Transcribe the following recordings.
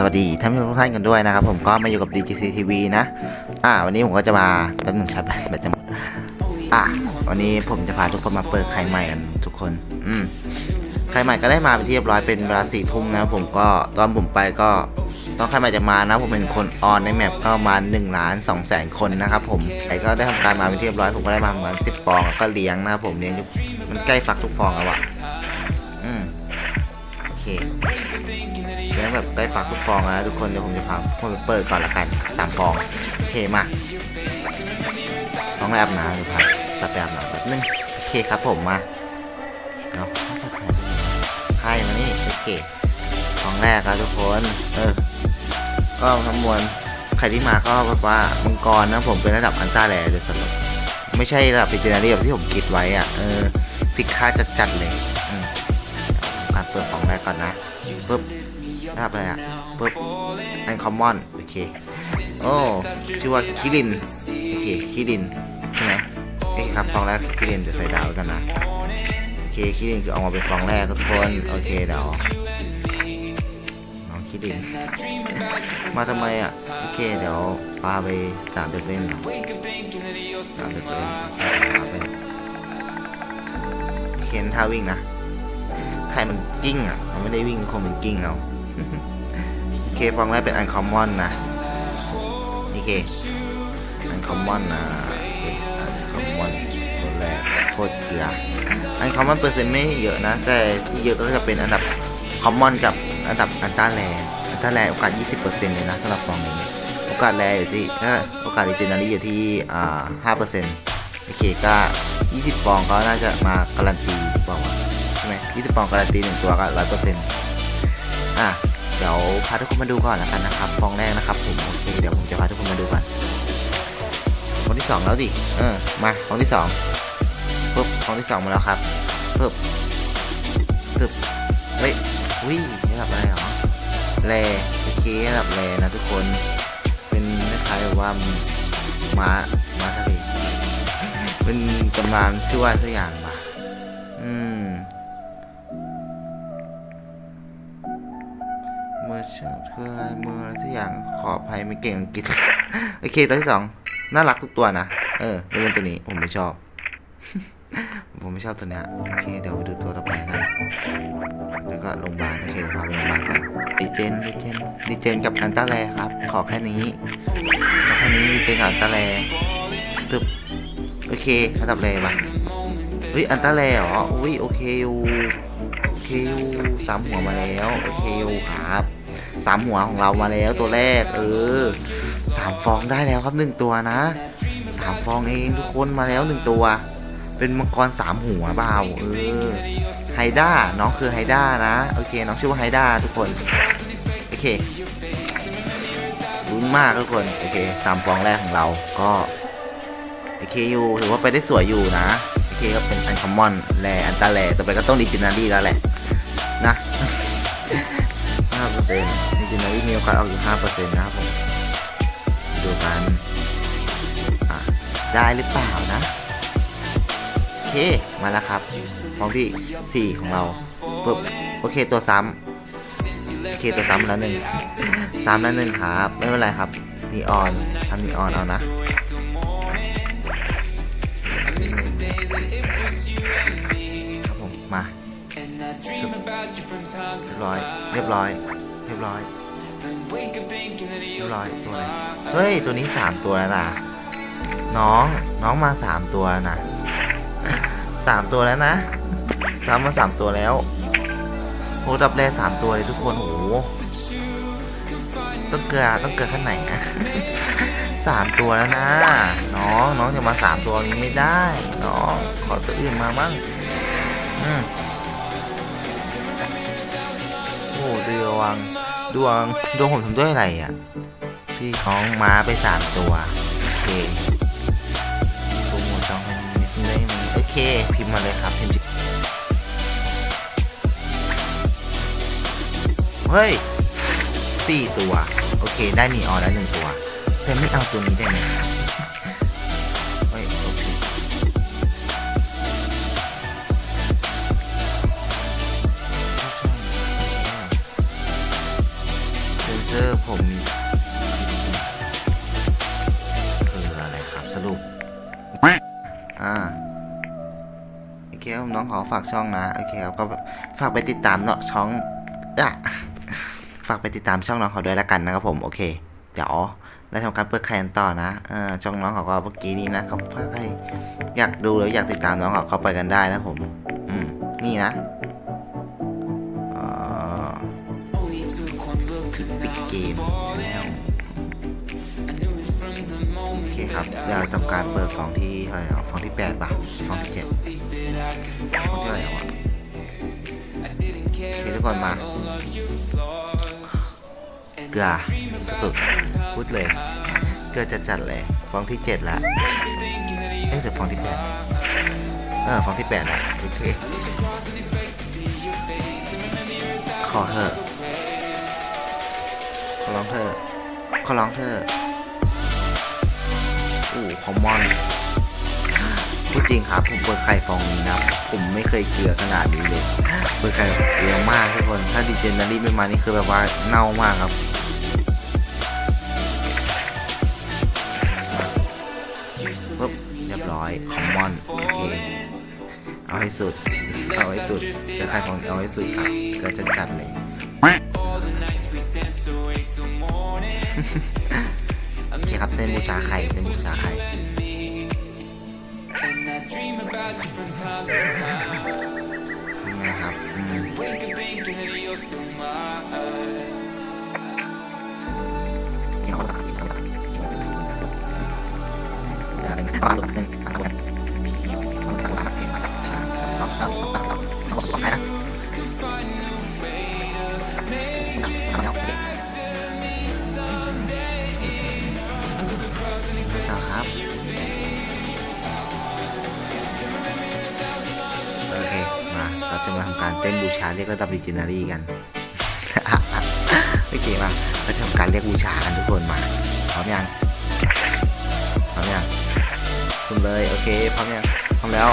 สวัสดีท่านผู้ชมทุกท่านกันด้วยนะครับ ผมก็มาอยู่กับ DGC TV นะ อ่า วันนี้ผมก็จะมาแป๊บหนึงครับแบตจะหมดอะวันนี้ผมจะพาทุกคนมาเปิดไข่ใหม่กันทุกคน อืมไข่ใหม่ก็ได้มาเป็นที่เรียบร้อยเป็นเวลาสี่ทุ่มนะผมก็ตอนผมไปก็ตอนไข่ใหม่จะมานะ ผมเป็นคนออนในแมปก็ประมาณหนึ่งล้านสองแสนคนนะครับผมไอ้ก็ได้ทำการมาเป็นที่เรียบร้อยผมก็ได้มาประมาณสิบฟองแล้วก็เลี้ยงนะครับผมเลี้ยงมันใกล้ฟักทุกฟองแล้วอะอืมโอเค ลี้ยงแบบใกล้ฟักทุกฟองนะทุกคนเดี๋ยวผมจะพาผมไปเปิดก่อนละกันสามฟองโอเคมาต้องไปอาบน้ำหรือพักสับไปอาบน้ำแบบนึงโอเคครับผมมาเอาเข้าสัตว์แทนไข่มานี่โอเคฟองแรกครับทุกคนเออก็ทั้งมวลใครที่มาก็แบบว่ามังกรนะผมเป็นระดับอันต้าแลโดยสรุปไม่ใช่ระดับพิจารณาแบบที่ผมคิดไว้อะเออพิกค่าจัดจัดๆเลยอืมการเปิดฟองแรกก่อนนะปึ๊บ ได้อะไรอะปึ๊บอันคอมมอนโอเคโอ้ชื่อว่าคิรินโอเคคิรินใช่ไหมโอเคครับฟองแรกคิรินเดี๋ยวใส่ดาวไว้กันนะโอเคคิรินคือออกมาเป็นฟองแรกทุกคนโอเคเดี๋ยวน้องคิรินมาทำไมอะโอเคเดี๋ยวปาไปสามเด็กเล่นเหรอสามเด็กเล่นปาไปเห็นท่าวิ่งนะใครมันกิ้งอะมันไม่ได้วิ่งคงเป็นกิ้งเอา โอเคฟองแรกเป็นอันคอมมอนนะโอเคอันคอมมอนนะเป็นอันคอมมอนตัวแรกโคตรเกลืออันคอมมอนเปอร์เซ็นต์ไม่เยอะนะ แต่ที่เยอะก็จะเป็นอันดับคอมมอนกับอันดับอันต้าแลอันต้าแลโอกาส 20%เลยนะสำหรับฟองนี้โอกาสแลอยู่ที่ถ้าโอกาสดิจินารีอยู่ที่อ่า5%โอเคก็20ฟองก็น่าจะมาการันตีบอกว่าใช่ไหม20ฟองการันตีหนึ่งตัวก็ร้อยเปอร์เซ็นต์อะ เดี๋ยวพาทุกคนมาดูก่อนแล้วกันนะครับฟองแรกนะครับผมโอเคเดี๋ยวผมจะพาทุกคนมาดูก่อนฟองที่สองแล้วดิเออมาฟองที่สองปึ๊บฟองที่สองมาแล้วครับปึ๊บปึ๊บเฮ้ยอุ้ยระดับอะไรหรอแรโอเคระดับแร่นะทุกคนเป็นคล้ายๆว่าม้าม้าทะเลเป็นตำนานชื่อว่าสักอย่างป่ะ ชื่อเช้าคืออะไรเมื่ออะไรทุกอย่างขออภัยไม่เก่งอังกฤษ โอเคตัวที่สองน่ารักทุกตัวนะ เออเล่นตัวนี้ผมไม่ชอบ ผมไม่ชอบตัวเนี้ยโอเคเดี๋ยวไปดูตัวต่อไปกันแล้วก็โรงพยาบาลโอเคเดี๋ยวพาไปโรงพยาบาลก่อนดีเจนดีเจนดีเจนกับอันตาแลครับ ขอแค่นี้ขอแค่นี้ดีเจนกับอันตาแลตึบโอเคระดับแรมาเฮ้ยอันตาแลเหรออุ้ยโอเคอยู่โอเคอยู่สามหัวมาแล้ว โอเคอยู่ครับ สามหัวของเรามาแล้วตัวแรก เออสามฟองได้แล้วครับหนึ่งตัวนะสามฟองเองทุกคนมาแล้วหนึ่งตัว เป็นมังกรสามหัวเปล่าเออไฮด้าน้องคือไฮด้านะโอเค น้องชื่อว่าไฮด้าทุกคนโอเคลุ้นมากทุกคนโอเคสามฟองแรกของเราก็โอเคอยู่ถือว่าไปได้สวยอยู่นะโอเคก็เป็นอันคอมมอนแลอันตาแลต่อไปก็ต้องดิจินารีแล้วแหละนะ ห้าเปอร์เซ็นต์ดิจินารีมีโอกาสออกอยู่ห้าเปอร์เซ็นต์นะครับผมดูกันได้หรือเปล่านะ โอเค มาแล้วครับฟองที่สี่ของเราปึ๊บโอเคตัวซ้ำโอเคตัวซ้ำแล้วหนึ่งซ้ำแล้วหนึ่งครับ ไม่เป็นไรครับนีออนทำนีออนเอานะ จบเรียบร้อยเรียบร้อย เรียบร้อย เรียบร้อยตัวอะไรเฮ้ย ตัวนี้สามตัวแล้วนะน้องน้องมาสามตัวนะสามตัวแล้วนะซ้ำมาสามตัวแล้วโหดับแรกสามตัวเลยทุกคนโอ้โหต้องเกลือต้องเกลือขั้นไหนนะสามตัวแล้วนะ น้องน้องจะมาสามตัวนี้ไม่ได้ น้องขอตัวอื่นมามั่งอืม ดวง ดวง ดวงผมทำด้วยอะไรอะ พี่น้องม้าไปสามตัว โอเคโปรโมทจองเป็นมิสได้ไหมโอเค พิมพ์มาเลยครับพิมพ์เฮ้ยสี่ตัว โอเค ได้นีออนแล้วหนึ่งตัว แต่ไม่เอาตัวนี้ได้ไหม น้องขอฝากช่องนะโอเคครับก็ฝากไปติดตามเนาะช่องอะฝากไปติดตามช่องน้องเขาด้วยละกันนะครับผมโอเค เดี๋ยวเราทำการเปิดแคนต่อนะเออช่องน้องเขาก็เมื่อกี้นี้นะครับถ้าใครอยากดูหรืออยากติดตามน้องเขาเข้าไปกันได้นะผม อืมนี่นะเออปิดเกมใช่แล้ว อเครับเดี๋ยวทำการเปิดฟองที่เท่าไหร่อะฟองที่แปดป่ะฟองที่เจ็ดฟองที่เท่าไหร่อะเคทุกคนมาเกลือสุดๆพูดเลย เกลือจะจัดเลยฟองที่เจ็ดละเอ้ยแต่ฟองที่แปดเออฟองที่แปดละโอเคขอเถอะขอร้องเธอขอร้องเธอ อ้คอมมอนพูดจริงครับผมเปิดไข่ฟองนี้นะผมไม่เคยเกลือขนาดนี้เลยเปิดไข่เกลือมากทุกคนถ้าดีเจนารีไม่มานี่คือแบบว่าเน่ามากครับปุ๊บเรียบร้อยคอมมอนโอเคเอาให้สุด เอาให้สุดจะขายของเอาให้สุดครับก็จะจัดเลย ส้นบูชาไข่เส้นบูชาไข่นะครับ การเรียกระดับดิจินารีกันโอเคมาเราจะทำการเรียกบูชากันทุกคนมาพร้อมยังพร้อมยังสุ่มเลยโอเคพร้อมยังพร้อมแล้ว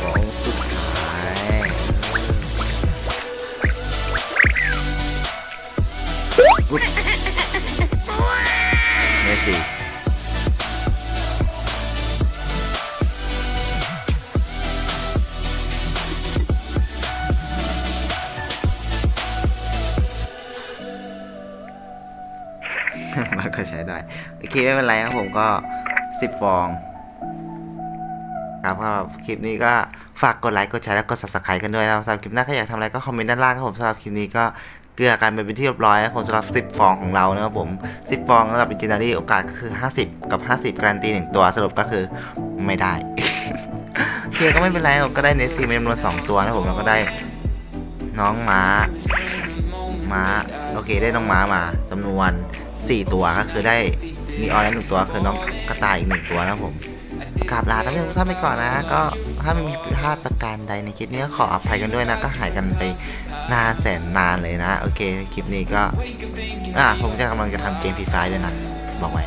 ของสุดท้ายอุ๊ยเนี่ยสิ มันก็ใช้ได้โอเคไม่เป็นไรครับผมก็สิบฟองครับสำหรับคลิปนี้ก็ฝากกดไลค์กดแชร์และกด subscribe กันด้วยนะครับสำหรับคลิปหน้าถ้าอยากทำอะไรก็คอมเมนต์ด้านล่างครับผมสำหรับคลิปนี้ก็เกลือกันไปเป็นที่เรียบร้อยนะผมสำหรับ 10 ฟองของเรานะครับผม 10 ฟองสำหรับ Legendary โอกาสก็คือ 50 กับ 50 การันตีหนึ่งตัวสรุปก็คือไม่ได้โอเคก็ไม่เป็นไรผมก็ได้เนสซีเป็นจำนวน2ตัวนะผมแล้วก็ได้น้องม้าม้าโอเคได้น้องม้ามาจำนวน 4 ตัวก็คือได้มีออนไลน์หนึ่งตัวคือน้องกระต่ายอีกหนึ่งตัวนะผมกราบลาท่านผู้ชมทุกท่านไปก่อนนะ ก็ถ้ามีผิดพลาดประการใดในคลิปนี้ก็ขออภัยกันด้วยนะ ก็หายกันไปนานแสนนานเลยนะ โอเค คลิปนี้ก็ อ่าผมจะกำลังจะทำเกมฟรีไฟด้วยนะ บอกไว้